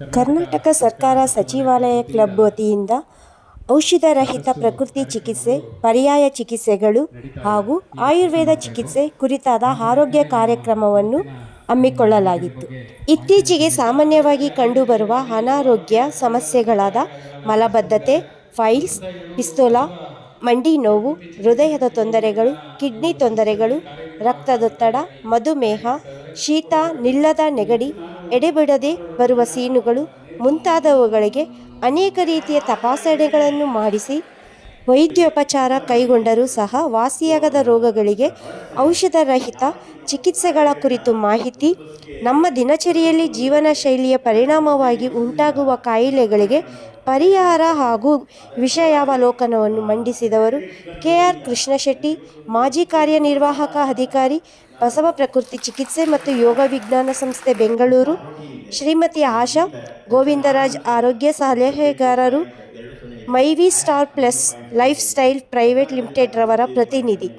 ಕರ್ನಾಟಕ ಸರ್ಕಾರ ಸಚಿವಾಲಯ ಕ್ಲಬ್ ವತಿಯಿಂದ ಔಷಧರಹಿತ ಪ್ರಕೃತಿ ಚಿಕಿತ್ಸೆ ಪರ್ಯಾಯ ಚಿಕಿತ್ಸೆಗಳು ಹಾಗೂ ಆಯುರ್ವೇದ ಚಿಕಿತ್ಸೆ ಕುರಿತಾದ ಆರೋಗ್ಯ ಕಾರ್ಯಕ್ರಮವನ್ನು ಹಮ್ಮಿಕೊಳ್ಳಲಾಗಿತ್ತು. ಇತ್ತೀಚೆಗೆ ಸಾಮಾನ್ಯವಾಗಿ ಕಂಡುಬರುವ ಅನಾರೋಗ್ಯ ಸಮಸ್ಯೆಗಳಾದ ಮಲಬದ್ಧತೆ ಫೈಲ್ಸ್ ಪಿಸ್ತೋಲ ಮಂಡಿ ನೋವು ಹೃದಯದ ತೊಂದರೆಗಳು ಕಿಡ್ನಿ ತೊಂದರೆಗಳು ರಕ್ತದೊತ್ತಡ ಮಧುಮೇಹ ಶೀತ ನಿಲ್ಲದ ನೆಗಡಿ ಎಡೆಬಿಡದೆ ಬರುವ ಸೀನುಗಳು ಮುಂತಾದವುಗಳಿಗೆ ಅನೇಕ ರೀತಿಯ ತಪಾಸಣೆಗಳನ್ನು ಮಾಡಿಸಿ ವೈದ್ಯೋಪಚಾರ ಕೈಗೊಂಡರೂ ಸಹ ವಾಸಿಯಾಗದ ರೋಗಗಳಿಗೆ ಔಷಧರಹಿತ ಚಿಕಿತ್ಸೆಗಳ ಕುರಿತು ಮಾಹಿತಿ, ನಮ್ಮ ದಿನಚರಿಯಲ್ಲಿ ಜೀವನ ಶೈಲಿಯ ಪರಿಣಾಮವಾಗಿ ಉಂಟಾಗುವ ಕಾಯಿಲೆಗಳಿಗೆ ಪರಿಹಾರ ಹಾಗೂ ವಿಷಯಾವಲೋಕನವನ್ನು ಮಂಡಿಸಿದವರು ಕೆ ಆರ್ ಕೃಷ್ಣಶೆಟ್ಟಿ, ಮಾಜಿ ಕಾರ್ಯನಿರ್ವಾಹಕ ಅಧಿಕಾರಿ ಬಸವ ಪ್ರಕೃತಿ ಚಿಕಿತ್ಸೆ ಮತ್ತು ಯೋಗ ವಿಜ್ಞಾನ ಸಂಸ್ಥೆ ಬೆಂಗಳೂರು. ಶ್ರೀಮತಿ ಆಶಾ, ಗೋವಿಂದರಾಜ್ ಆರೋಗ್ಯ ಸಲಹೆಗಾರರು, MyV star plus lifestyle private limited ರವರ ಪ್ರತಿನಿಧಿ.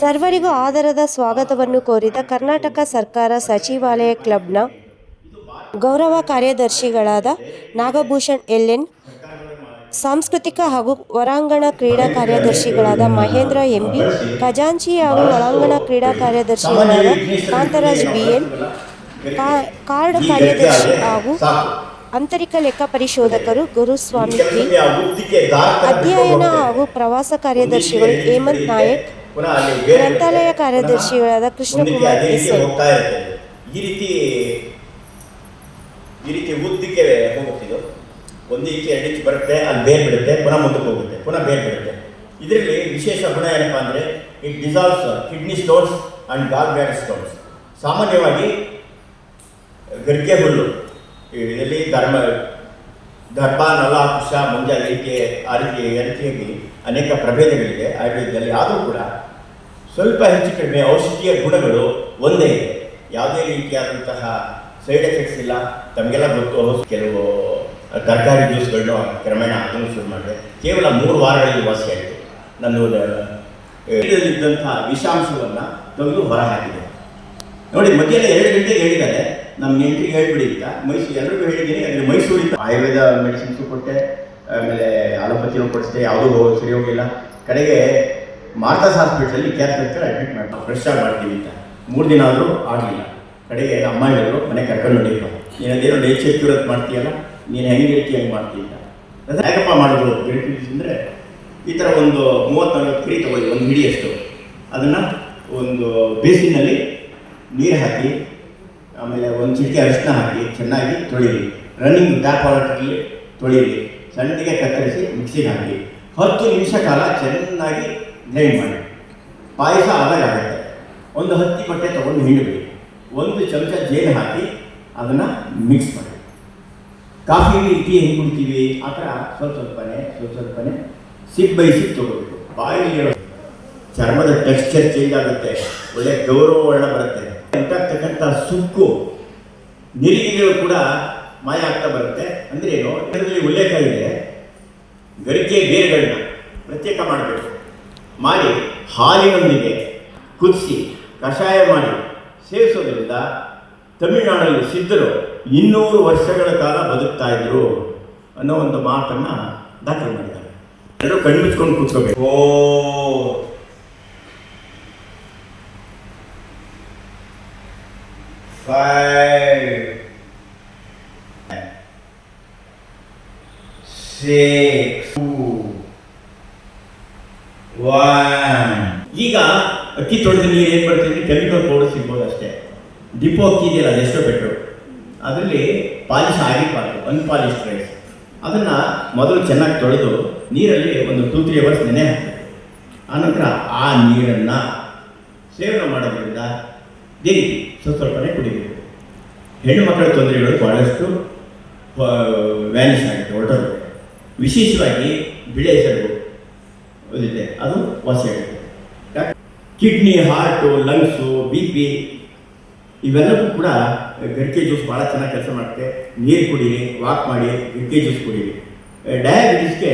ಸರ್ವರಿಗೂ ಆದರದ ಸ್ವಾಗತವನ್ನು ಕೋರಿದ ಕರ್ನಾಟಕ ಸರ್ಕಾರ ಸಚಿವಾಲಯ ಕ್ಲಬ್ನ ಗೌರವ ಕಾರ್ಯದರ್ಶಿಗಳಾದ ನಾಗಭೂಷಣ್ ಎಲ್ ಎನ್ ಸಾಂಸ್ಕೃತಿಕ ಹಾಗೂ ಹೊರಾಂಗಣ ಕ್ರೀಡಾ ಕಾರ್ಯದರ್ಶಿಗಳಾದ ಮಹೇಂದ್ರ ಎಂ ಬಿ, ಖಜಾಂಚಿ ಹಾಗೂ ಒಳಾಂಗಣ ಕ್ರೀಡಾ ಕಾರ್ಯದರ್ಶಿಗಳಾದ ಕಾಂತರಾಜ್ ಬಿ ಎನ್ ಕಾರ್ಡ್ ಕಾರ್ಯದರ್ಶಿ ಹಾಗೂ ಆಂತರಿಕ ಲೆಕ್ಕ ಪರಿಶೋಧಕರು ಗುರುಸ್ವಾಮಿ ಪಿ ಅಧ್ಯಯನ ಹಾಗೂ ಪ್ರವಾಸ ಕಾರ್ಯದರ್ಶಿಗಳು ಹೇಮಂತ್ ನಾಯಕ್, ಗ್ರಂಥಾಲಯ ಕಾರ್ಯದರ್ಶಿಗಳಾದ ಕೃಷ್ಣಕುಮಾರ್ ಈ ರೀತಿ ಈ ರೀತಿ ಹೋಗುತ್ತಿದ್ದು ಒಂದು ಇಂಚು ಎರಡು ಇಂಚು ಬರುತ್ತೆ ಅಲ್ಲಿ ಬೇರೆ ಬಿಡುತ್ತೆ, ಪುನಃ ಮುಂದಕ್ಕೆ ಹೋಗುತ್ತೆ, ಪುನಃ ಬೇರೆ ಬಿಡುತ್ತೆ. ಇದರಲ್ಲಿ ವಿಶೇಷ ಗುಣ ಏನಪ್ಪ ಅಂದರೆ it dissolves kidney stones and gallbladder stones ಸಾಮಾನ್ಯವಾಗಿ ಗರಿಕೆ ಹುಲ್ಲು ಇದರಲ್ಲಿ ಧರ್ಮ ದರ್ಭ ನಲ, ಕುಶ, ಮುಂಜ ರೀತಿ ಆ ರೀತಿ ಅನೇಕ ಪ್ರಭೇದಗಳಿದೆ, ಆಯುರ್ವೇದದಲ್ಲಿ ಆದರೂ ಕೂಡ ಸ್ವಲ್ಪ ಹೆಚ್ಚು ಕಡಿಮೆ ಔಷಧೀಯ ಗುಣಗಳು ಒಂದೇ ಇದೆ. ಯಾವುದೇ ರೀತಿಯಾದಂತಹ ಸೈಡ್ ಎಫೆಕ್ಟ್ಸ್ ಇಲ್ಲ, ತಮಗೆಲ್ಲ ಗೊತ್ತು, ಕೆಲವು ತರಕಾರಿ ಜ್ಯೂಸ್ಗಳನ್ನು ಕ್ರಮೇಣ ಅದನ್ನು ಶುರು ಮಾಡಿದೆ. ಕೇವಲ ಮೂರು ವಾರಗಳಲ್ಲಿ ವಾಸಿಯಾಯಿತು ನನ್ನ ಇದ್ದಂತಹ ವಿಷಾಂಶವನ್ನು ತೆಗೆದು ಹೊರ ಹಾಕಿದೆ ನೋಡಿ, ಮಧ್ಯಾಹ್ನ ಎರಡು ಗಂಟೆಗೆ ಹೇಳಿದ್ದಾರೆ. ನಮ್ಮ ನೆಂಟರಿಗೆ ಹೇಳ್ಬಿಡಿ ಅಂತ. ಮೈಸೂರು ಎಲ್ಲರಿಗೂ ಹೇಳಿದ್ದೀನಿ. ಅಂದರೆ ಮೈಸೂರಿಂದ ಆಯುರ್ವೇದ ಮೆಡಿಸಿನ್ಸು ಕೊಟ್ಟೆ, ಆಮೇಲೆ ಅಲೋಪತಿನೂ ಕೊಡಿಸಿದೆ. ಯಾವುದೂ ಸರಿ ಹೋಗಿಲ್ಲ ಕಡೆಗೆ ಮಾರ್ತಾಸ್ ಹಾಸ್ಪಿಟ್ಲಲ್ಲಿ ಕ್ಯಾನ್ಸರ್ ಅಡ್ಮಿಟ್ ಮಾಡಿ ಫ್ರೆಶ್ ಆಗಿ ಮಾಡ್ತೀವಿ ಅಂತ. ಮೂರು ದಿನ ಆದರೂ ಆಗಲಿಲ್ಲ. ಕಡೆಗೆ ಅಮ್ಮ ಹೇಳಿದ್ರು, ಮನೆ ಕರ್ಕೊಂಡು ನೋಡಿದ್ರು ನೀನು ಅದೇನೋ ನೇಚರ್ ಕ್ಯೂರತ್ ಮಾಡ್ತೀಯಲ್ಲ? ನೀನು ಹೆಂಗೆ ಹೇಳ್ತಿ ಹೆಂಗೆ ಮಾಡ್ತೀಯ ಅಂತ. ಅದು ಯಾಕಪ್ಪ ಮಾಡೋದು ಅಂದರೆ ಈ ಥರ ಒಂದು ಮೂವತ್ತು ನಲ್ವತ್ತು ಕ್ರೀ ತಗೊಳ್ಳಿ, ಒಂದು ಹಿಡಿಯಷ್ಟು ಅದನ್ನು ಒಂದು ಬೇಸಿನಲ್ಲಿ ನೀರು ಹಾಕಿ, ಆಮೇಲೆ ಒಂದು ಚಿಟಿಕೆ ಅರಿಶಿನ ಹಾಕಿ ಚೆನ್ನಾಗಿ ತೊಳೀರಿ. Running tap ವಾಟರ್ಲಿ ತೊಳೀರಿ. ಸಣ್ಣಗೆ ಕತ್ತರಿಸಿ ಮಿಕ್ಸಿಗೆ ಹಾಕಿ. ಹತ್ತು ನಿಮಿಷ ಕಾಲ ಚೆನ್ನಾಗಿ ಗ್ರೈಂಡ್ ಮಾಡಿ. ಪಾಯಸ ಆದಾಗ ಆಗುತ್ತೆ. ಒಂದು ಹತ್ತಿ ಬಟ್ಟೆ ತೊಗೊಂಡು ಹಿಂಡಬೇಕು ಒಂದು ಚಮಚ ಜೇನು ಹಾಕಿ ಅದನ್ನು ಮಿಕ್ಸ್ ಮಾಡಿ. ಕಾಫಿ ಟೀ ಹೆಂಗೆ ಕುಡಿತೀವಿ? ಆ ಥರ ಸ್ವಲ್ಪ ಸ್ವಲ್ಪನೇ ಸ್ವಲ್ಪ ಸ್ವಲ್ಪನೇ ಸಿಪ್ ಬೈ ಸಿಪ್ ತೊಗೋಬೇಕು ಬಾಯಿಲಿರೋ ಚರ್ಮದ ಟೆಕ್ಸ್ಚರ್ ಚೇಂಜ್ ಆಗುತ್ತೆ. ಒಳ್ಳೆ ಗೌರವ ವರ್ಣ ಬರುತ್ತೆ ಉಂಟಾಗ್ತಕ್ಕಂಥ ಸುಕ್ಕು ನಿರಿಗೆಗಳು ಕೂಡ ಮಾಯ ಆಗ್ತಾ ಬರುತ್ತೆ. ಅಂದರೆ ಏನು? ಇದರಲ್ಲಿ ಉಲ್ಲೇಖ ಇದೆ. ಗರಿಕೆ ಬೇರುಗಳನ್ನ ಪ್ರತ್ಯೇಕ ಮಾಡಬೇಕು. ಮಾಡಿ ಹಾಲಿನೊಂದಿಗೆ ಕುದಿಸಿ, ಕಷಾಯ ಮಾಡಿ ಸೇವಿಸೋದ್ರಿಂದ ತಮಿಳುನಾಡಲ್ಲಿ ಸಿದ್ಧರು ಇನ್ನೂರು ವರ್ಷಗಳ ಕಾಲ ಬದುಕ್ತಾ ಇದ್ರು ಅನ್ನೋ ಒಂದು ಮಾತನ್ನ ದಾಖಲೆ ಮಾಡಿದ್ದಾರೆ. ಎಲ್ಲರೂ ಕಣ್ಮಿಚ್ಕೊಂಡು ಮುಚ್ಕೊಂಡು ಕೂತ್ಕೋಬೇಕು. ಓ. five, six, two, one. ಈಗ ಅಕ್ಕಿ ನೀರು ಏನು ಬರ್ತಿದ್ರೆ ಕೆಮಿಕಲ್ ಪೌಡರ್ ಸಿಗ್ಬೋದು ಅಷ್ಟೇ. ಡಿಪೋ ಅಕ್ಕಿ ಇದೆಯಲ್ಲ ಅದೆಷ್ಟೋ ಬೆಟ್ರು ಅದರಲ್ಲಿ ಪಾಲಿಶ್ ಆಗಿರಬಾರ್ದು ಅನ್ಪಾಲಿಶ್ಡ್ ರೈಸ್ ಅದನ್ನು ಮೊದಲು ಚೆನ್ನಾಗಿ ತೊಳೆದು ನೀರಲ್ಲಿ ಒಂದು ಟೂ ತ್ರೀ ಅವರ್ಸ್ ನೆನೆ ಹಾಕಬೇಕು. ಆನಂತರ ಆ ನೀರನ್ನು ಸೇವನೆ ಮಾಡೋದ್ರಿಂದ ಸ್ವಲ್ಪ ಸ್ವಲ್ಪನೇ ಕುಡಿಬೇಕು. ಹೆಣ್ಣು ಮಕ್ಕಳ ತೊಂದರೆಗಳು ಬಹಳಷ್ಟು ವ್ಯಾನಿಷ್ ಆಗುತ್ತೆ ಹೊರಟೋಗುತ್ತೆ ವಿಶೇಷವಾಗಿ ಬಿಳೆ ಹೆಸರು ಓದಿದೆ ಅದು ವಾಸಿಯಾಗುತ್ತೆ kidney heart lungs B P ಇವೆಲ್ಲವೂ ಕೂಡ ಗರಿಕೆ ಜ್ಯೂಸ್ ಭಾಳ ಚೆನ್ನಾಗಿ ಕೆಲಸ ಮಾಡುತ್ತೆ ನೀರು ಕುಡೀರಿ, ವಾಕ್ ಮಾಡಿ ಗರಿಕೆ ಜ್ಯೂಸ್ ಕುಡೀರಿ. ಡಯಾಬಿಟಿಸ್ಗೆ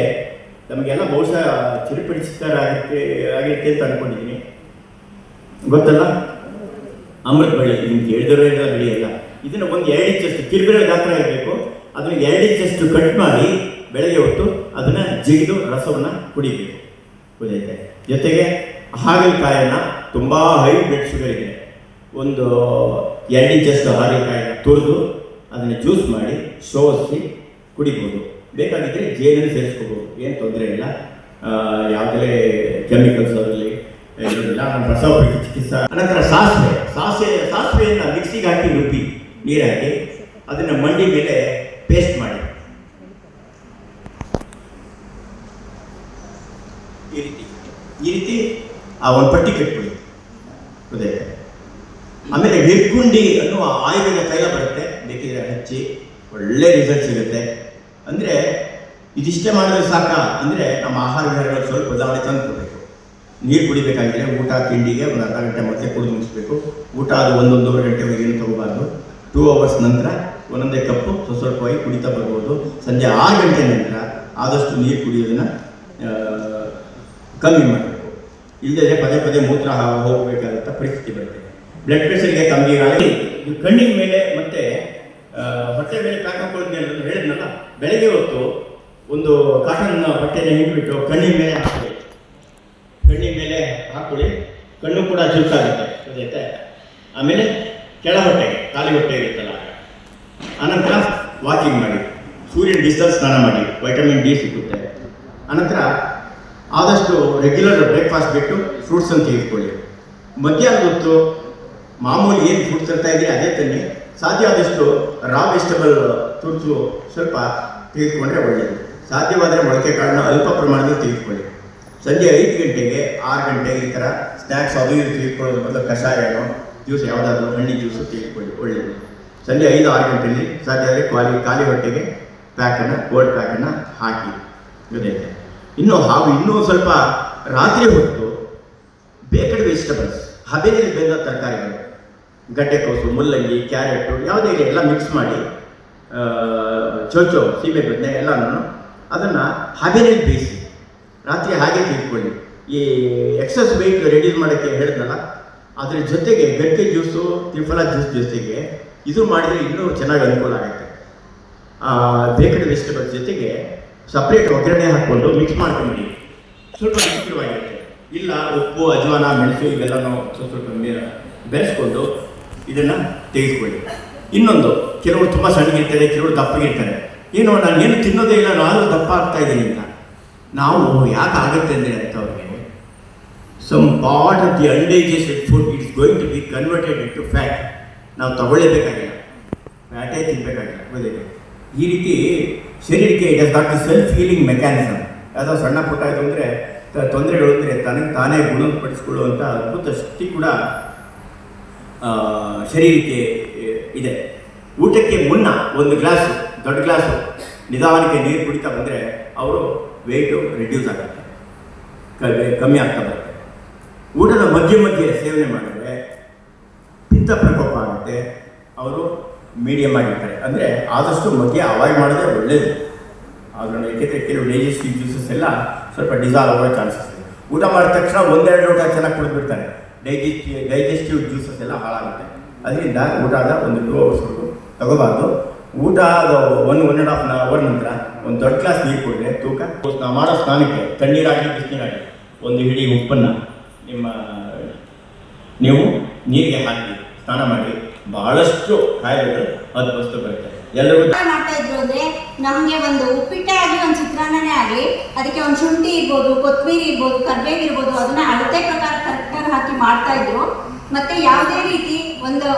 ನಮಗೆಲ್ಲ ಬಹುಶಃ ಚಿರುಪಡಿಸ್ತಾರಾಗುತ್ತೆ ಆಗುತ್ತೆ ಅಂತ ಅಂದ್ಕೊಂಡಿದ್ದೀನಿ ಗೊತ್ತಲ್ಲ? ಅಮೃತ ಬಳ್ಳಿ ನಿಮ್ಗೆ ಹೇಳಿದ್ರೆ ಬೆಳೆಯಲ್ಲ ಇದನ್ನು ಒಂದು ಎರಡು ಇಂಚಷ್ಟು ಕಿರಿಬಿರ ಗಾತ್ರ ಇರಬೇಕು. ಅದನ್ನು ಎರಡು ಇಂಚಷ್ಟು ಕಟ್ ಮಾಡಿ ಬೆಳಗ್ಗೆ ಹೊತ್ತು ಅದನ್ನು ಜಿಗಿದು ರಸವನ್ನು ಕುಡಿಬೇಕು. ಕುದಿಯುತ್ತೆ ಜೊತೆಗೆ ಹಾಗಲಕಾಯನ್ನು ತುಂಬ ಹೈ ಬ್ಲಡ್ ಶುಗರ್ ಇದೆ ಒಂದು ಎರಡು ಜಸ್ಟ್ ಹಾರೆಕಾಯಿ ತುರಿದು ಅದನ್ನು ಜ್ಯೂಸ್ ಮಾಡಿ, ಸೋಸಿ ಕುಡಿಬೋದು. ಬೇಕಾಗಿದ್ದರೆ ಜೇನನ್ನು ಸೇರಿಸ್ಕೋಬೋದು. ಏನು ತೊಂದರೆ ಇಲ್ಲ. ಯಾವುದೇ ಕೆಮಿಕಲ್ಸ್ ಅದರಲ್ಲಿ ಇಲ್ಲ ನಮ್ಮ ಪ್ರಸವ ಚಿಕಿತ್ಸಾ. ಅನಂತರ ಸಾಸಿವೆ. ಸಾಸಿವೆ, ಸಾಸಿವೆಯನ್ನು ಮಿಕ್ಸಿಗೆ ಹಾಕಿ ರುಬ್ಬಿ ನೀರು ಹಾಕಿ ಅದನ್ನು ಮಂಡಿ ಮೇಲೆ ಪೇಸ್ಟ್ ಮಾಡಿ. ಈ ರೀತಿ. ಈ ರೀತಿ ಆ ಒಂದು ಪಟ್ಟಿ ಕಟ್ಬಿಡಿ. ಗೊತ್ತಾಯ್ತಾ ಆಮೇಲೆ ನಿರ್ಗುಂಡಿ ಅನ್ನುವ ಆಯುರ್ವೇದ ತೈಲ ಬರುತ್ತೆ. ಬೇಕಿದ್ರೆ ಹಚ್ಚಿ ಒಳ್ಳೆ ರಿಸಲ್ಟ್ ಸಿಗುತ್ತೆ. ಅಂದರೆ ಇದಿಷ್ಟೇ ಮಾಡಿದ್ರೆ ಸಾಕ. ಅಂದರೆ ನಮ್ಮ ಆಹಾರ ವಿಹಾರಗಳು ಸ್ವಲ್ಪ ಬದಲಾವಣೆ ತಂದು ಕೊಡಬೇಕು ನೀರು ಕುಡಿಬೇಕಾಗಿದ್ರೆ ಊಟ, ತಿಂಡಿಗೆ ಒಂದು ಅರ್ಧ ಗಂಟೆ ಮೊದಲೇ ಕುಡಿದು ಮುಗಿಸ್ಬೇಕು. ಊಟ ಅದು ಒಂದೊಂದೂವರೆ ಗಂಟೆವರೆಗೆ ಏನು ತಗೋಬಾರ್ದು. ಟೂ ಅವರ್ಸ್ ನಂತರ ಒಂದೊಂದೇ ಕಪ್ಪು, ಸ್ವಲ್ಪ ಸ್ವಲ್ಪವಾಗಿ ಕುಡಿತಾ ಬರ್ಬೋದು. ಸಂಜೆ ಆರು ಗಂಟೆ ನಂತರ ಆದಷ್ಟು ನೀರು ಕುಡಿಯೋದನ್ನು ಕಮ್ಮಿ ಮಾಡಬೇಕು. ಇಲ್ಲದೇ ಪದೇ ಪದೇ ಮೂತ್ರ ಹೋಗಬೇಕಾದಂಥ ಪರಿಸ್ಥಿತಿ ಬರುತ್ತೆ. ಬ್ಲಡ್ ಪ್ರೆಷರ್ಗೆ ಕಮ್ಮಿ ಆಗಿ ಇದು ಕಣ್ಣಿನ ಮೇಲೆ ಮತ್ತೆ ಹೊಟ್ಟೆ ಮೇಲೆ ಪ್ಯಾಕ್ ಅಂತ ಹೇಳಿದ್ನಲ್ಲ, ಬೆಳಗ್ಗೆ ಹೊತ್ತು ಒಂದು ಕಾಟನ್ ಬಟ್ಟೆನ ಹಿಂಡ್ಬಿಟ್ಟು ಕಣ್ಣಿನ ಮೇಲೆ ಹಾಕೊಳ್ಳಿ ಕಣ್ಣಿನ ಮೇಲೆ ಹಾಕೊಳ್ಳಿ ಕಣ್ಣು ಕೂಡ ಚುರುಕಾಗುತ್ತೆ. ಗೊತ್ತೈತೆ ಆಮೇಲೆ ಕೆಳ ಹೊಟ್ಟೆಗೆ ಖಾಲಿ ಹೊಟ್ಟೆ ಇರುತ್ತಲ್ಲ ಆನಂತರ ವಾಕಿಂಗ್ ಮಾಡಿ. ಸೂರ್ಯನ ಡಿಸ್ಟಲ್ ಸ್ನಾನ ಮಾಡಿ. ವೈಟಮಿನ್ ಡಿ ಸಿಗುತ್ತೆ ಆನಂತರ ಆದಷ್ಟು ರೆಗ್ಯುಲರ್ ಬ್ರೇಕ್ಫಾಸ್ಟ್ ಬಿಟ್ಟು ಫ್ರೂಟ್ಸನ್ನು ತೆಗೆದುಕೊಳ್ಳಿ. ಮಧ್ಯಾಹ್ನ ಹೊತ್ತು ಮಾಮೂಲಿ ಏನು ಫುಡ್ ತರ್ತಾ ಇದ್ದೀರಿ ಅದೇ ತನ್ನಿ. ಸಾಧ್ಯ ಆದಷ್ಟು ರಾ ವೆಜಿಟಬಲ್ ತುರ್ತು ಸ್ವಲ್ಪ ತೆಗೆದುಕೊಂಡ್ರೆ ಒಳ್ಳೆಯದು ಸಾಧ್ಯವಾದರೆ ಮೊಳಕೆ ಕಾಳನ್ನ ಅಲ್ಪ ಪ್ರಮಾಣದಲ್ಲಿ ತೆಗೆದುಕೊಳ್ಳಿ. ಸಂಜೆ ಐದು ಗಂಟೆಗೆ, ಆರು ಗಂಟೆಗೆ ಈ ಥರ ಸ್ನ್ಯಾಕ್ಸ್ ಅದು ಇದು ತೆಗೆದುಕೊಳ್ಳೋದ್ರ ಬದಲು ಕಷಾಯನೋ ಜ್ಯೂಸ್ ಯಾವುದಾದ್ರೂ ಹಣ್ಣಿನ ಜ್ಯೂಸು ತೆಗೆದುಕೊಳ್ಳಿ ಒಳ್ಳೆಯದು ಸಂಜೆ ಐದು, ಆರು ಗಂಟೆಯಲ್ಲಿ ಸಾಧ್ಯ ಆದರೆ ಖಾಲಿ ಖಾಲಿ ಹೊಟ್ಟೆಗೆ ಪ್ಯಾಕನ್ನು ಕೋಲ್ಡ್ ಪ್ಯಾಕನ್ನು ಹಾಕಿ. ಇದೈತೆ ಇನ್ನು ಹಾವು ಇನ್ನೂ ಸ್ವಲ್ಪ ರಾತ್ರಿ ಹೊತ್ತು ಬೇಕಡ್ ವೆಜಿಟೇಬಲ್ಸ್ ಹಬೆಯಲ್ಲಿ ಬೆಂದ ತರಕಾರಿಗಳು. ಗಡ್ಡೆಕೋಸು ಮುಲ್ಲಂಗಿ, ಕ್ಯಾರೆಟು, ಯಾವುದೇ ಇರಲಿ, ಎಲ್ಲ ಮಿಕ್ಸ್ ಮಾಡಿ ಚೋಚೋ ಸೀಬೆ ಬದನೆ ಎಲ್ಲನೂ ಅದನ್ನು ಹಬೆನಲ್ಲಿ ಬೇಯಿಸಿ, ರಾತ್ರಿ ಹಾಗೆ ತಿಳ್ಕೊಳ್ಳಿ ಈ ಎಕ್ಸಸ್ ವೆಯ್ಟ್ ರೆಡ್ಯೂಸ್ ಮಾಡೋಕ್ಕೆ ಹೇಳಿದ್ನಲ್ಲ, ಅದ್ರ ಜೊತೆಗೆ ಗಡ್ಡೆ ಜ್ಯೂಸು ತ್ರಿಫಲ ಜ್ಯೂಸ್ ಜೊತೆಗೆ ಇದು ಮಾಡಿದರೆ ಇನ್ನೂ ಚೆನ್ನಾಗಿ ಅನುಕೂಲ ಆಗುತ್ತೆ. ಬೇಕಾದ ವೆಜಿಟೇಬಲ್ಸ್ ಜೊತೆಗೆ ಸಪ್ರೇಟ್ ಒಗ್ಗರಣೆ ಹಾಕ್ಕೊಂಡು ಮಿಕ್ಸ್ ಮಾಡ್ಕೊಂಬಿಡಿ ಸ್ವಲ್ಪ ರುಚಿಕರವಾಗಿರುತ್ತೆ ಇಲ್ಲ ಉಪ್ಪು, ಅಜ್ವಾನ, ಮೆಣಸು, ಇವೆಲ್ಲನೂ ಸ್ವಲ್ಪ ಸ್ವಲ್ಪ ಬೆರೆಸ್ಕೊಂಡು ಇದನ್ನು ತೆಗೆದುಕೊಳ್ಳಿ. ಇನ್ನೊಂದು, ಕೆಲವರು ತುಂಬ ಸಣ್ಣಗಿರ್ತಾರೆ, ಕೆಲವರು ದಪ್ಪಗಿರ್ತಾರೆ. ಏನು ನಾನು ಏನು ತಿನ್ನೋದೇ ಇಲ್ಲ, ನಾನು ದಪ್ಪ ಆಗ್ತಾ ಇದ್ದೀನಿ ಅಂತ. ನಾವು ಯಾಕೆ ಆಗುತ್ತೆ ಅಂದರೆ ಅಂಥವ್ರಿಗೆ some part of the undigested food it's going to be converted into fat ನಾವು ತಗೊಳ್ಳೇಬೇಕಾಗಿಲ್ಲ. ಫ್ಯಾಟೇ ತಿನ್ನಬೇಕಾಗಿಲ್ಲ ಗೊತ್ತಿದೆ ಈ ರೀತಿ ಶರೀರಕ್ಕೆ it has got the self healing mechanism ಯಾವುದೋ ಸಣ್ಣ ಪುಟ್ಟ ಇದು ಅಂದರೆ ತೊಂದರೆಗಳು ಅಂದರೆ ತನಗೆ ತಾನೇ ಗುಣಪಡಿಸ್ಕೊಳ್ಳುವಂಥ ಅದ್ಭುತ ಶಕ್ತಿ ಕೂಡ ಶರೀರಕ್ಕೆ ಇದೆ. ಊಟಕ್ಕೆ ಮುನ್ನ ಒಂದು ಗ್ಲಾಸು, ದೊಡ್ಡ ಗ್ಲಾಸು ನಿಧಾನಕ್ಕೆ ನೀರು ಕುಡಿತಾ ಬಂದರೆ ಅವರು ವೆಯ್ಟು ರಿಡ್ಯೂಸ್ ಆಗುತ್ತೆ ಕಮ್ಮಿ ಆಗ್ತಾ ಬರುತ್ತೆ. ಊಟದ ಮಧ್ಯೆ ಮಧ್ಯೆ ಸೇವನೆ ಮಾಡಿದ್ರೆ ಪಿತ್ತ ಪ್ರಕೋಪ ಆಗುತ್ತೆ. ಅವರು ಮೀಡಿಯಮ್ ಆಗಿರ್ತಾರೆ. ಅಂದರೆ ಆದಷ್ಟು ಮಧ್ಯೆ ಅವಾಯ್ಡ್ ಮಾಡಿದ್ರೆ ಒಳ್ಳೆಯದು ಅದನ್ನು ಏಕೆಂದರೆ ಕೆಲವು ಡೈಜೆಸ್ಟಿವ್ ಜ್ಯೂಸಸ್ ಎಲ್ಲ ಸ್ವಲ್ಪ ಡಿಸಾಲ್ವ್ ಆಗೋ ಚಾನ್ಸಸ್ ಇದೆ. ಊಟ ಮಾಡಿದ ತಕ್ಷಣ ಒಂದೆರಡು ಲೋಟ ಚೆನ್ನಾಗಿ ಕುಡಿದ್ಬಿಡ್ತಾರೆ ಡೈಜೆಸ್ಟಿವ್ ಡೈಜೆಸ್ಟಿವ್ ಜ್ಯೂಸಸ್ ಎಲ್ಲ ಹಾಳಾಗುತ್ತೆ. ಅದರಿಂದ ಊಟದ ಒಂದು ಟೂ ಅವರ್ಸ್ವರೆಗೂ ತಗೋಬಾರ್ದು. ಊಟ ಆದ one one and half hour ನಂತರ ಒಂದು ದೊಡ್ಡ ಗ್ಲಾಸ್ ನೀರು ಕೊಟ್ಟರೆ ತೂಕ. ನಾವು ಮಾಡೋ ಸ್ನಾನಕ್ಕೆ ತಣ್ಣೀರಾಗಲಿ ಬಿಸಿನೀರಾಗಲಿ ಒಂದು ಹಿಡಿ ಉಪ್ಪನ್ನು ನಿಮ್ಮ, ನೀವು ನೀರಿಗೆ ಹಾಕಿ ಸ್ನಾನ ಮಾಡಿ, ಬಹಳಷ್ಟು ಕಾಯಿಲೆಗಳು ಹದ್ಬಸ್ತು ಬರುತ್ತೆ. ಮಾಡ್ತಾ ಇದ್ರು ಅಂದ್ರೆ ನಮ್ಗೆ ಒಂದು ಉಪ್ಪಿಟ್ಟೆ ಆಗಿ ಒಂದು ಚಿತ್ರಾನ್ನನೇ ಆಗ್ಲಿ, ಅದಕ್ಕೆ ಒಂದು ಶುಂಠಿ ಇರ್ಬೋದು ಕೊತ್ತಂಬರಿ ಇರ್ಬೋದು ಕರ್ಬೇವು ಇರ್ಬೋದು, ಅದನ್ನ ಅಳತೆ ಪ್ರಕಾರ ಕರೆಕ್ಟಾಗಿ ಹಾಕಿ ಮಾಡ್ತಾ ಇದ್ರು. ಮತ್ತೆ ಯಾವುದೇ ರೀತಿ ಒಂದು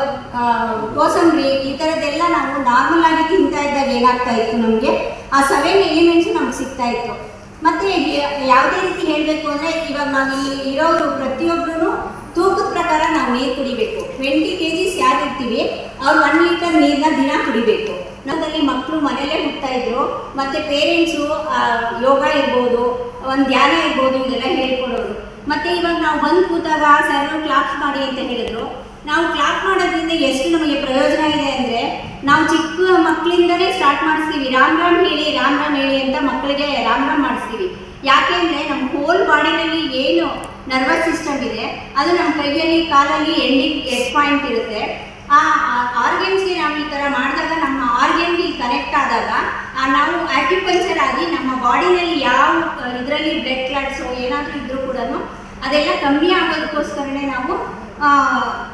ಕೋಸಂಬರಿ ಈ ತರದೆಲ್ಲ ನಾವು ನಾರ್ಮಲ್ ಆಗಿ ತಿಂತಾ ಇದ್ದಾಗ ಏನಾಗ್ತಾ ಇತ್ತು ನಮಗೆ? ಆ ಸೆವೆನ್ ಎಲಿಮೆಂಟ್ಸ್ ನಮ್ಗೆ ಸಿಗ್ತಾ ಇತ್ತು. ಮತ್ತೆ ಯಾವುದೇ ರೀತಿ ಹೇಳಬೇಕು ಅಂದ್ರೆ ಇವಾಗ ನಾವು ಇಲ್ಲಿ ಇರೋರು ಪ್ರತಿಯೊಬ್ಬರು ತೂಕದ ಪ್ರಕಾರ ನಾವು ನೀರು ಕುಡಿಬೇಕು. ಟ್ವೆಂಟಿ ಕೆ ಜಿಸ್ ಯಾರಿರ್ತೀವಿ, ಅವ್ರು ಒನ್ ಲೀಟರ್ ನೀರನ್ನ ದಿನ ಕುಡಿಬೇಕು. ನಮ್ಮಲ್ಲಿ ಮಕ್ಕಳು ಮನೆಯಲ್ಲೇ ಹುಡ್ತಾ ಇದ್ರು, ಮತ್ತೆ ಪೇರೆಂಟ್ಸು ಯೋಗ ಇರ್ಬೋದು, ಒಂದು ಧ್ಯಾನ ಇರ್ಬೋದು ಇದೆಲ್ಲ ಹೇಳ್ಕೊಡೋರು. ಮತ್ತೆ ಇವಾಗ ನಾವು ಬಂದು ಕೂತಾಗ ಸರ್ ಕ್ಲಾಸ್ ಮಾಡಿ ಅಂತ ಹೇಳಿದ್ರು. ನಾವು ಕ್ಲಾಪ್ ಮಾಡೋದ್ರಿಂದ ಎಷ್ಟು ನಮಗೆ ಪ್ರಯೋಜನ ಇದೆ ಅಂದರೆ, ನಾವು ಚಿಕ್ಕ ಮಕ್ಕಳಿಂದನೇ ಸ್ಟಾರ್ಟ್ ಮಾಡಿಸ್ತೀವಿ. ರಾಮ್ ರಾಮ್ ಹೇಳಿ, ರಾಮ್ ರಾಮ್ ಹೇಳಿ ಅಂತ ಮಕ್ಕಳಿಗೆ ರಾಮ್ ರಾಮ್ ಮಾಡಿಸ್ತೀವಿ. ಯಾಕೆಂದ್ರೆ ನಮ್ಮ ಹೋಲ್ ಬಾಡಿನಲ್ಲಿ ಏನು ನರ್ವಸ್ ಸಿಸ್ಟಮ್ ಇದೆ, ಅದು ನಮ್ಮ ಕೈಯಲ್ಲಿ ಕಾಲಲ್ಲಿ ಎಂಡಿಂಗ್ ಎಸ್ ಪಾಯಿಂಟ್ ಇರುತ್ತೆ. ಆ ಆರ್ಗನ್ಸ್ಗೆ ನಾವು ಈ ಥರ ಮಾಡಿದಾಗ ನಮ್ಮ ಆರ್ಗನ್ಗೆ ಕನೆಕ್ಟ್ ಆದಾಗ ನಾವು ಆಕ್ಯುಪಂಚರ್ ಆಗಿ ನಮ್ಮ ಬಾಡಿನಲ್ಲಿ ಯಾವ ಇದರಲ್ಲಿ ಬ್ಲಡ್ ಕ್ಲಾಟ್ಸು ಏನಾದರೂ ಇದ್ರೂ ಕೂಡ ಅದೆಲ್ಲ ಕಮ್ಮಿ ಆಗೋದಕ್ಕೋಸ್ಕರನೇ ನಾವು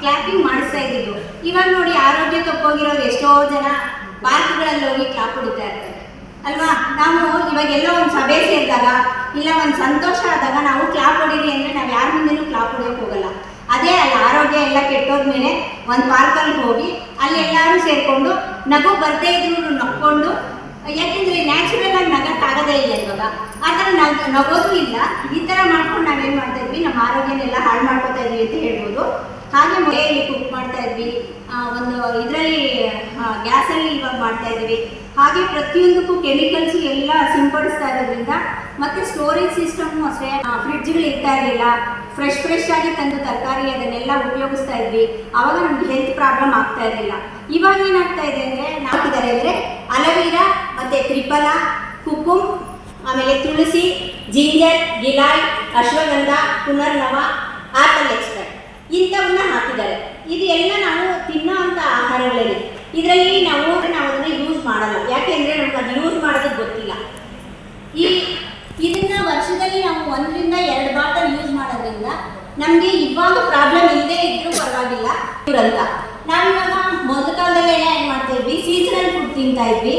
ಕ್ಲಾಪಿಂಗ್ ಮಾಡಿಸ್ತಾ ಇದ್ದೀವಿ ಇವಾಗ ನೋಡಿ ಆರೋಗ್ಯ ತಪ್ಪೋಗಿರೋರು ಎಷ್ಟೋ ಜನ ಪಾರ್ಕ್ಗಳಲ್ಲಿ ಹೋಗಿ ಕ್ಲಾಪ್ ಹೊಡಿತಾ ಇರ್ತಾರೆ. ಅಲ್ವಾ? ನಾವು ಇವಾಗ ಎಲ್ಲೋ ಒಂದು ಸಭೆ ಸೇರಿದಾಗ, ಇಲ್ಲ, ಒಂದು ಸಂತೋಷ ಆದಾಗ ನಾವು ಕ್ಲಾಪ್ ಹೊಡೀರಿ ಅಂದರೆ ನಾವು ಯಾರ ಮುಂದೆನೂ ಕ್ಲಾಪ್ ಹೊಡಿಯೋಕೆ ಹೋಗಲ್ಲ ಅದೇ ಅಲ್ಲಿ ಆರೋಗ್ಯ ಎಲ್ಲ ಕೆಟ್ಟೋದ್ಮೇಲೆ ಒಂದು ಪಾರ್ಕಲ್ಲಿ ಹೋಗಿ ಅಲ್ಲಿ ಎಲ್ಲರೂ ಸೇರಿಕೊಂಡು ನಗು ಬರ್ತೇ ಇದ್ರು ನಕ್ಕೊಂಡು, ಯಾಕೆಂದ್ರೆ ನ್ಯಾಚುರಲ್ ಆಗಿ ನಗಕ್ಕಾಗದೇ ಇಲ್ಲ ಇವಾಗ. ಆ ಥರ ನಗ್, ನಗೋದು ಇಲ್ಲ. ಈ ಥರ ಮಾಡ್ಕೊಂಡು ನಾವೇನು ಮಾಡ್ತಾ ಇದ್ವಿ? ನಮ್ಮ ಆರೋಗ್ಯನೆಲ್ಲ ಹಾಳು ಮಾಡ್ಕೋತಾ ಇದ್ವಿ ಅಂತ ಹೇಳ್ಬೋದು. ಹಾಗೆ ಮನೆಯಲ್ಲಿ ಕುಕ್ ಮಾಡ್ತಾ ಇದ್ವಿ. ಒಂದು ಇದರಲ್ಲಿ ಗ್ಯಾಸಲ್ಲಿ ಇವಾಗ ಮಾಡ್ತಾ ಇದ್ವಿ. ಹಾಗೆ ಪ್ರತಿಯೊಂದಕ್ಕೂ ಕೆಮಿಕಲ್ಸ್ ಎಲ್ಲ ಸಿಂಪಡಿಸ್ತಾ ಇರೋದ್ರಿಂದ ಮತ್ತೆ ಸ್ಟೋರೇಜ್ ಸಿಸ್ಟಮ್ ಅಷ್ಟೇ ಫ್ರಿಡ್ಜ್ಗಳು ಇರ್ತಾ ಇರಲಿಲ್ಲ. ಫ್ರೆಶ್ ಫ್ರೆಶ್ ಆಗಿ ತಂದು ತರಕಾರಿ ಅದನ್ನೆಲ್ಲ ಉಪಯೋಗಿಸ್ತಾ ಇದ್ವಿ. ಅವಾಗ ನಮ್ಗೆ ಹೆಲ್ತ್ ಪ್ರಾಬ್ಲಮ್ ಆಗ್ತಾ ಇರಲಿಲ್ಲ. ಇವಾಗ ಏನಾಗ್ತಾ ಇದೆ ಅಂದರೆ ಹಾಕಿದ್ದಾರೆ ಅಂದರೆ ಅಲವೀರಾ, ಮತ್ತೆ ತ್ರಿಪಲ ಕುಕುಮ್ ಆಮೇಲೆ ತುಳಸಿ, ginger, giloy, ashwagandha, ಪುನರ್ನವ apple extract ಇಂಥವನ್ನ ಹಾಕಿದ್ದಾರೆ. ಇದು ಎಲ್ಲ ನಾವು ತಿನ್ನೋ ಅಂಥ ಆಹಾರಗಳೇನೆ ಇದರಲ್ಲಿ ನಾವು ನಾವು ಅದನ್ನು ಯೂಸ್ ಮಾಡಲ್ಲ. ಯಾಕೆಂದ್ರೆ ನಮ್ಗೆ ಅದು ಯೂಸ್ ಮಾಡೋದಕ್ಕೆ ಗೊತ್ತಿಲ್ಲ. ಈ ಇದನ್ನ ವರ್ಷದಲ್ಲಿ ನಾವು ಒಂದರಿಂದ ಎರಡು ಬಾಟಲ್ ಯೂಸ್ ಮಾಡೋದ್ರಿಂದ ನಮಗೆ ಇವಾಗ ಪ್ರಾಬ್ಲಮ್ ಇಲ್ಲದೆ ಇದ್ರೂ ಪರವಾಗಿಲ್ಲ. ಅಂತ ನಾವಿವಾಗ ಮೊದಲ ಕಾಲದಲ್ಲೆಲ್ಲ ಏನು ಮಾಡ್ತಾ ಇದ್ವಿ ಸೀಸನಲ್ ಫುಡ್ ತಿಂತಾ ಇದ್ವಿ.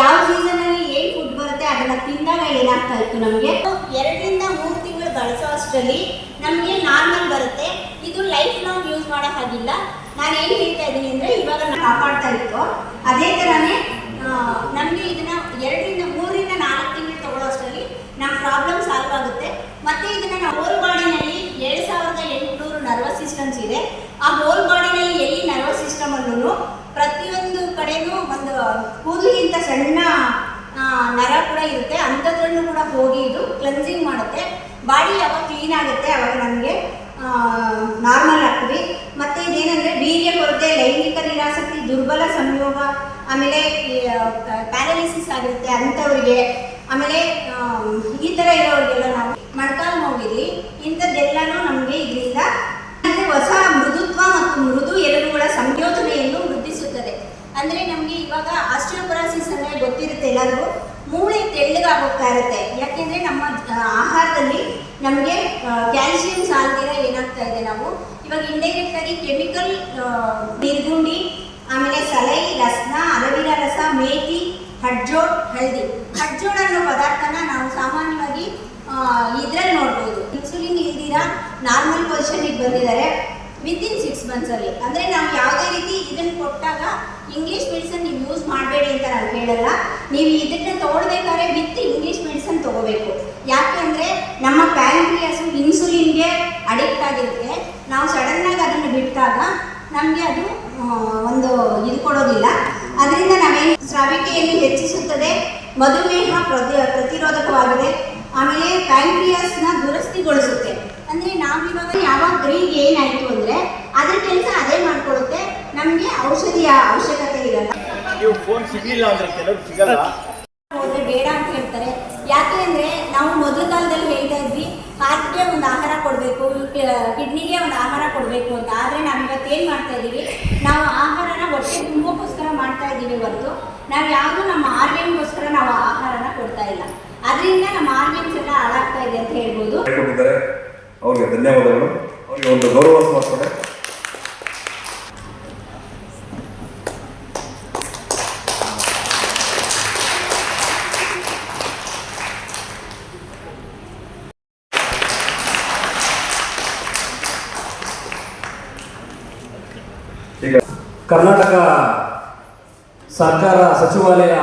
ಯಾವ ಸೀಸನಲ್ಲಿ ಏನು ಫುಡ್ ಬರುತ್ತೆ ಅದನ್ನ ತಿಂದಾಗ ಏನಾಗ್ತಾ ಇತ್ತು ನಮಗೆ? ಎರಡರಿಂದ ಮೂರು ತಿಂಗಳು ಬಳಸೋ ಅಷ್ಟರಲ್ಲಿ ನಮಗೆ ನಾರ್ಮಲ್ ಬರುತ್ತೆ. ಇದು ಲೈಫ್ ಲಾಂಗ್ ಯೂಸ್ ಮಾಡೋ ಹಾಗಿಲ್ಲ. ನಾನು ಏನು ಹೇಳ್ತಾ ಇದ್ದೀನಿ ಅಂದರೆ ಇವಾಗ ನಾನು ಕಾಪಾಡ್ತಾ ಇತ್ತು ಅದೇ ಥರನೇ ನಮಗೆ ಇದನ್ನ ಎರಡರಿಂದ ಮೂರರಿಂದ ನಾಲ್ಕು ತಿಂಗಳು ತಗೊಳ್ಳೋ ಅಷ್ಟರಲ್ಲಿ ನಮ್ಮ ಪ್ರಾಬ್ಲಮ್ ಸಾಲ್ವ್ ಆಗುತ್ತೆ. ಮತ್ತೆ ಇದನ್ನ ನಾವು ಹೋಲ್ ಬಾಡಿನಲ್ಲಿ ಏಳು ಸಾವಿರದ ಎಂಟುನೂರು ನರ್ವಸ್ ಸಿಸ್ಟಮ್ಸ್ ಇದೆ. ಆ ಹೋಲ್ ಬಾಡಿನಲ್ಲಿ ಎಲ್ಲಿ ನರ್ವಸ್ ಸಿಸ್ಟಮ್ ಅನ್ನು ಪ್ರತಿಯೊಂದು ಕಡೆನೂ ಒಂದು ಕೂದಲಿಗಿಂತ ಸಣ್ಣ ನರ ಕೂಡ ಇರುತ್ತೆ. ಅಂಥದ್ರಲ್ಲೂ ಕೂಡ ಹೋಗಿ ಇದು ಕ್ಲೆನ್ಸಿಂಗ್ ಮಾಡುತ್ತೆ. ಬಾಡಿ ಯಾವಾಗ ಕ್ಲೀನ್ ಆಗುತ್ತೆ ಅವಾಗ ನಮಗೆ ನಾರ್ಮಲ್ ಆಗ್ತೀವಿ ಮತ್ತೆ ಇದೇನಂದ್ರೆ ವೀರ್ಯ ಕೊರತೆ, ಲೈಂಗಿಕ ನಿರಾಸಕ್ತಿ, ದುರ್ಬಲ ಸಂಯೋಗ, ಆಮೇಲೆ ಪ್ಯಾರಾಲಿಸಿಸ್ ಆಗಿರುತ್ತೆ ಅಂಥವ್ರಿಗೆ. ಆಮೇಲೆ ಈ ಥರ ಇರೋರಿಗೆಲ್ಲ ನಾವು ಮಣಕಾಲು ನೋವಿರಲಿ, ಇಂಥದ್ದೆಲ್ಲನೂ ನಮಗೆ ಇದರಿಂದ ಅಂದ್ರೆ ಹೊಸ ಮೃದುತ್ವ ಮತ್ತು ಮೃದು ಎಲುಬುಗಳ ಸಂಯೋಜನೆಯನ್ನು ವೃದ್ಧಿಸುತ್ತದೆ. ಅಂದ್ರೆ ನಮಗೆ ಇವಾಗ ಆಸ್ಟಿಯೋಪರಾಸಿಸ್ ಅಂದ್ರೆ ಗೊತ್ತಿರುತ್ತೆ ಎಲ್ಲರಿಗೂ. ಮೂಳೆ ತೆಳ್ಳಗಾಗೋಗ್ತಾ ಇರುತ್ತೆ. ಯಾಕೆಂದ್ರೆ ನಮ್ಮ ಆಹಾರದಲ್ಲಿ ನಮಗೆ ಕ್ಯಾಲ್ಸಿಯಂ ಸಾಲ್ದಿರ ಏನಾಗ್ತಾ ಇದೆ ನಾವು? ಇವಾಗ ಇಂಡೈರೆಕ್ಟ್ ಆಗಿ ಕೆಮಿಕಲ್ ನಿರ್ಗುಂಡಿ, ಆಮೇಲೆ ಸಲೈ, ರಸ್ನ ಅಲವಿರ ರಸ, ಮೇತಿ ಹಡ್ಜೋಡ್ ಹಳದಿ. ಹಡ್ಜೋಡ್ ಅನ್ನೋ ಪದಾರ್ಥನ ನಾವು ಸಾಮಾನ್ಯವಾಗಿ ಇದ್ರಲ್ಲಿ ನೋಡ್ಬೋದು. ಇನ್ಸುಲಿನ್ ಇಲ್ದಿರ ನಾರ್ಮಲ್ ಪೊಸಿಷನ್ಗೆ ಬಂದಿದ್ದಾರೆ. ವಿತಿನ್ ಸಿಕ್ಸ್ ಮಂತ್ಸಲ್ಲಿ ಅಂದರೆ ನಾವು ಯಾವುದೇ ರೀತಿ ಇದನ್ನು ಕೊಟ್ಟಾಗ ಇಂಗ್ಲೀಷ್ ಮೆಡಿಸನ್ ನೀವು ಯೂಸ್ ಮಾಡಬೇಡಿ ಅಂತ ನಾನು ಹೇಳಲ್ಲ. ನೀವು ಇದನ್ನ ತೊಗೊಳ್ಬೇಕಾದ್ರೆ ವಿತ್ ಇಂಗ್ಲೀಷ್ ಮೆಡಿಸನ್ ತೊಗೋಬೇಕು. ಯಾಕೆ ನಮ್ಮ ಪ್ಯಾಂಕ್ರಿಯಾಸು ಇನ್ಸುಲಿನ್ಗೆ ಅಡಿಕ್ಟ್ ಆಗಿರುತ್ತೆ. ನಾವು ಸಡನ್ನಾಗಿ ಅದನ್ನು ಬಿಟ್ಟಾಗ ನಮಗೆ ಅದು ಒಂದು ಇದು ಕೊಡೋದಿಲ್ಲ. ಅದರಿಂದ ನಾವೇನು ಸ್ರಾವಿಕೆಯನ್ನು ಹೆಚ್ಚಿಸುತ್ತದೆ. ಮಧುಮೇಹ ಪ್ರತಿ, ಪ್ರತಿರೋಧಕವಾಗಿದೆ. ಆಮೇಲೆ ಪ್ಯಾಂಕ್ರಿಯಾಸ್ನ ದುರಸ್ತಿಗೊಳಿಸುತ್ತೆ. ಅಂದರೆ ನಾವಿವಾಗ ಯಾವಾಗ ಗ್ರೀನ್ ಏನಾಯ್ತು ಅಂದ್ರೆ ಅದ್ರ ಕೆಲಸ ಅದೇ ಮಾಡ್ಕೊಡುತ್ತೆ ನಮ್ಗೆ ಔಷಧಿಯ ಅವಶ್ಯಕತೆ ಇರಲ್ಲ. ನೀವು ಫೋನ್ ಸಿಗ್ಲಿಲ್ಲ ಅಂದ್ರೆ ಕೆಲವರು ಸಿಗಲ್ಲ. ಹೋದ್ರೆ ಬೇಡ ಅಂತ ಹೇಳ್ತಾರೆ. ಯಾಕೆ ಅಂದ್ರೆ ನಾವು ಮೊದಲ ಕಾಲದಲ್ಲಿ ಹೇಳ್ತಾ ಇದ್ವಿ ಹಾರ್ಟ್ಗೆ ಒಂದು ಆಹಾರ ಕೊಡಬೇಕು ಕಿಡ್ನಿಗೆ ಒಂದು ಆಹಾರ ಕೊಡಬೇಕು ಅಂತ. ಆದರೆ ನಾವು ಇವತ್ತು ಏನು ಮಾಡ್ತಾ ಇದ್ದೀವಿ ನಾವು ಆಹಾರನ ಹೊಟ್ಟೆ ತುಂಬಕ್ಕೋಸ್ಕರ ಮಾಡ್ತಾ ಇದ್ದೀವಿ ಹೊರತು. ನಾವು ಯಾವುದು ನಮ್ಮ ಆರ್ಗನ್ಗೋಸ್ಕರ ನಾವು ಆಹಾರನ ಕೊಡ್ತಾ ಇಲ್ಲ. ಅದರಿಂದ ನಮ್ಮ ಆರ್ಗನ್ಸ್ ಎಲ್ಲ ಹಾಳಾಗ್ತಾ ಇದೆ ಅಂತ ಹೇಳ್ಬೋದು. ಅವ್ರಿಗೆ ಧನ್ಯವಾದಗಳು. ಅವರಿಗೆ ಒಂದು ಗೌರವ ಸಮರ್ಪಣೆ ಕರ್ನಾಟಕ ಸರ್ಕಾರ ಸಚಿವಾಲಯ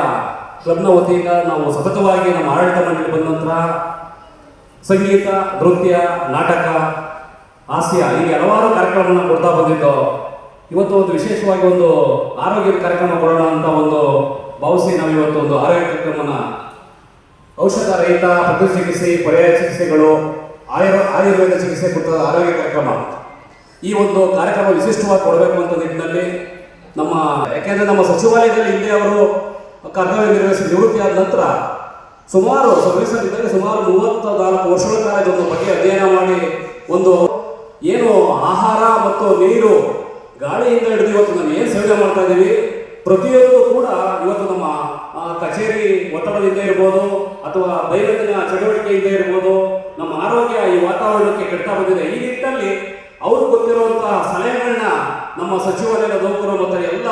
ಕ್ಲಬ್ನ ವತಿಯಿಂದ ನಾವು ಸತತವಾಗಿ ನಮ್ಮ ಆಡಳಿತ ಮಂಡಳಿ ಬಂದ ನಂತರ ಸಂಗೀತ, ನೃತ್ಯ, ನಾಟಕ, ಹಾಸ್ಯ ಹೀಗೆ ಹಲವಾರು ಕಾರ್ಯಕ್ರಮವನ್ನು ಕೊಡ್ತಾ ಬಂದಿದ್ದು. ಇವತ್ತು ಒಂದು ವಿಶೇಷವಾಗಿ ಒಂದು ಆರೋಗ್ಯದ ಕಾರ್ಯಕ್ರಮ ಕೊಡೋಣ ಅಂತ ಒಂದು ಭಾವಿಸಿ ನಾವು ಇವತ್ತು ಒಂದು ಆರೋಗ್ಯ ಕಾರ್ಯಕ್ರಮನ ಔಷಧ ರಹಿತ ಪ್ರಕೃತಿ ಚಿಕಿತ್ಸೆ ಪರ್ಯಾಯ ಚಿಕಿತ್ಸೆಗಳು, ಆಯುರ್, ಆಯುರ್ವೇದ ಚಿಕಿತ್ಸೆ ಕೊಡ್ತಾ ಆರೋಗ್ಯ ಕಾರ್ಯಕ್ರಮ. ಈ ಒಂದು ಕಾರ್ಯಕ್ರಮ ವಿಶಿಷ್ಟವಾಗಿ ಕೊಡಬೇಕು ಅಂತ ನಿಟ್ಟಿನಲ್ಲಿ ನಮ್ಮ, ಯಾಕೆಂದ್ರೆ ನಮ್ಮ ಸಚಿವಾಲಯದಲ್ಲಿ ಇಲ್ಲಿ ಅವರು ಕರ್ತವ್ಯ ನಿರ್ವಹಿಸಿ ನಿವೃತ್ತಿ ಆದ ನಂತರ ಸುಮಾರು ಇದ್ದಾಗ ಸುಮಾರು ಮೂವತ್ತ ನಾಲ್ಕು ವರ್ಷಗಳ ಕಾಲ ಇದೊಂದು ಬಗ್ಗೆ ಅಧ್ಯಯನ ಮಾಡಿ ಒಂದು ಏನು ಆಹಾರ ಮತ್ತು ನೀರು ಗಾಳಿಯಿಂದ ಹಿಡಿದು ಇವತ್ತು ನಾವು ಏನು ಸೇವೆ ಮಾಡ್ತಾ ಇದ್ದೀವಿ, ಪ್ರತಿಯೊಂದು ಕೂಡ ಇವತ್ತು ನಮ್ಮ ಕಚೇರಿ ಒತ್ತಡದಿಂದ ಇರ್ಬೋದು ಅಥವಾ ದೈನಂದಿನ ಚಟುವಟಿಕೆಯಿಂದ ಇರ್ಬೋದು, ನಮ್ಮ ಆರೋಗ್ಯ ಈ ವಾತಾವರಣಕ್ಕೆ ಕೆಡ್ತಾ ಬಂದಿದೆ. ಈ ನಿಟ್ಟಿನಲ್ಲಿ ಅವರು ಗೊತ್ತಿರುವಂತಹ ಸಲಹೆಗಳನ್ನ ನಮ್ಮ ಸಚಿವಾಲಯದ ನೌಕರು ಮತ್ತೆ ಎಲ್ಲ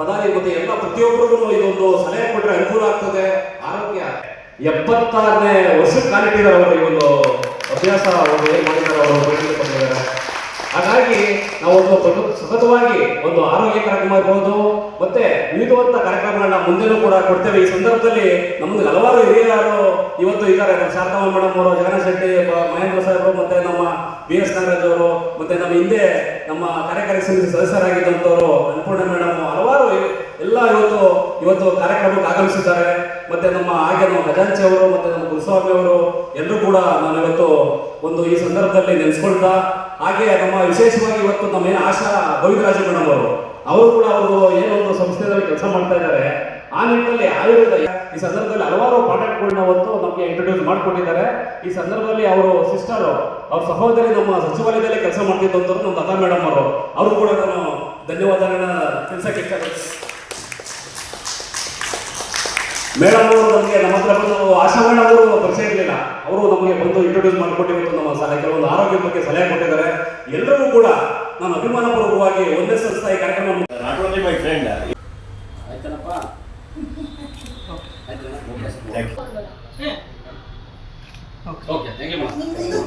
ಪದಾಧಿಪತಿ, ಎಲ್ಲ ಪ್ರತಿಯೊಬ್ಬರಿಗೂ ಇದೊಂದು ಸಲಹೆ ಕೊಟ್ಟರೆ ಅನುಕೂಲ ಆಗ್ತದೆ, ಆರೋಗ್ಯ ಎಪ್ಪತ್ತಾರನೇ ವರ್ಷಕ್ಕೆ ಕಾಲಿಟ್ಟಿದ್ದಾರೆ ಅವರು ಈ ಒಂದು ಅಭ್ಯಾಸ ಅವರು ಏನ್ ಮಾಡಿದ್ದಾರೆ ಅವರು ಹಾಗಾಗಿ ನಾವು ಒಂದು ಸತತವಾಗಿ ಒಂದು ಆರೋಗ್ಯ ಕಾರ್ಯಕ್ರಮ ಇರ್ಬೋದು ಮತ್ತೆ ವಿವಿಧವಂತ ಕಾರ್ಯಕ್ರಮಗಳನ್ನ ಮುಂದೆನೂ ಕೂಡ ಕೊಡ್ತೇವೆ. ಈ ಸಂದರ್ಭದಲ್ಲಿ ನಮ್ದು ಹಲವಾರು ಹಿರಿಯರು ಇವತ್ತು ಇದ್ದಾರೆ. ನಮ್ಮ ಶಾರದಮ್ಮ ಮೇಡಮ್ ಅವರು ಜಗನ್ ಶೆಟ್ಟಿ ಮಹೇಂದ್ರ ಸಾಹೇಬರು ಮತ್ತೆ ನಮ್ಮ ಬಿ ಎಸ್ ನಾಗರಾಜ್ ಅವರು, ಮತ್ತೆ ನಮ್ಮ ಹಿಂದೆ ನಮ್ಮ ಕಾರ್ಯಕಾರಿ ಸಮಿತಿ ಸದಸ್ಯರಾಗಿದ್ದಂಥವರು ಅನ್ನಪೂರ್ಣ ಮೇಡಮ್ ಹಲವಾರು ಎಲ್ಲ ಇವತ್ತು ಇವತ್ತು ಕಾರ್ಯಕ್ರಮಕ್ಕೆ ಆಗಮಿಸಿದ್ದಾರೆ. ಮತ್ತೆ ನಮ್ಮ ಹಾಗೆ ನಮ್ಮ ಖಜಾಂಚಿ ಅವರು, ಮತ್ತೆ ನಮ್ಮ ಗುರುಸ್ವಾಮಿ ಅವರು ಎಲ್ಲರೂ ಕೂಡ ನಾನು ಇವತ್ತು ಒಂದು ಈ ಸಂದರ್ಭದಲ್ಲಿ ನೆನೆಸ್ಕೊಳ್ತಾ, ಹಾಗೆ ನಮ್ಮ ವಿಶೇಷವಾಗಿ ಇವತ್ತು ನಮ್ಮ ಏನು ಆಶಾ ಗೋವಿಂದರಾಜ ಮೇಡಮ್ ಅವರು ಅವರು ಕೂಡ ಅವರು ಏನೋ ಒಂದು ಸಂಸ್ಥೆಯಲ್ಲಿ ಕೆಲಸ ಮಾಡ್ತಾ ಇದ್ದಾರೆ. ಆ ನಿಟ್ಟಿನಲ್ಲಿ ಆಯುರ್ವೇದ ಈ ಸಂದರ್ಭದಲ್ಲಿ ಹಲವಾರು ಪ್ರಾಡಕ್ಟ್ಗಳನ್ನ ಹೊತ್ತು ನಮಗೆ ಇಂಟ್ರೊಡ್ಯೂಸ್ ಮಾಡಿಕೊಟ್ಟಿದ್ದಾರೆ. ಈ ಸಂದರ್ಭದಲ್ಲಿ ಅವರು ಸಿಸ್ಟರ್ ಅವ್ರ ಸಹೋದರಿ ನಮ್ಮ ಸಚಿವಾಲಯದಲ್ಲಿ ಕೆಲಸ ಮಾಡ್ತಿದ್ದಂಥವ್ರು ನಮ್ಮ ಲತಾ ಮೇಡಮ್ ಅವರು. ಅವರು ಕೂಡ ನಾನು ಧನ್ಯವಾದಗಳನ್ನ ತಿಳಿಸಕ್ಕೆ ಮೇಡಮ್ ಅವರು ನಮಗೆ ನಮ್ಮ ಹತ್ರ ಬಂದು ಆಶಾ ಮೇಡಮ್ ಅವರು ಪರಿಚಯ ಇರಲಿಲ್ಲ. ಅವರು ನಮಗೆ ಬಂದು ಇಂಟ್ರೊಡ್ಯೂಸ್ ಮಾಡಿಕೊಟ್ಟಿವತ್ತು ನಮ್ಮ ಸಲಹೆ ಕೆಲವೊಂದು ಆರೋಗ್ಯ ಬಗ್ಗೆ ಸಲಹೆ ಕೊಟ್ಟಿದ್ದಾರೆ. ಎಲ್ಲರಿಗೂ ಕೂಡ ನಾನು ಅಭಿಮಾನಪೂರ್ವಕವಾಗಿ ಒಂದೇ ಸಂಸ್ಥೆ ಈ ಕಾರ್ಯಕ್ರಮ not only my friend you okay thank you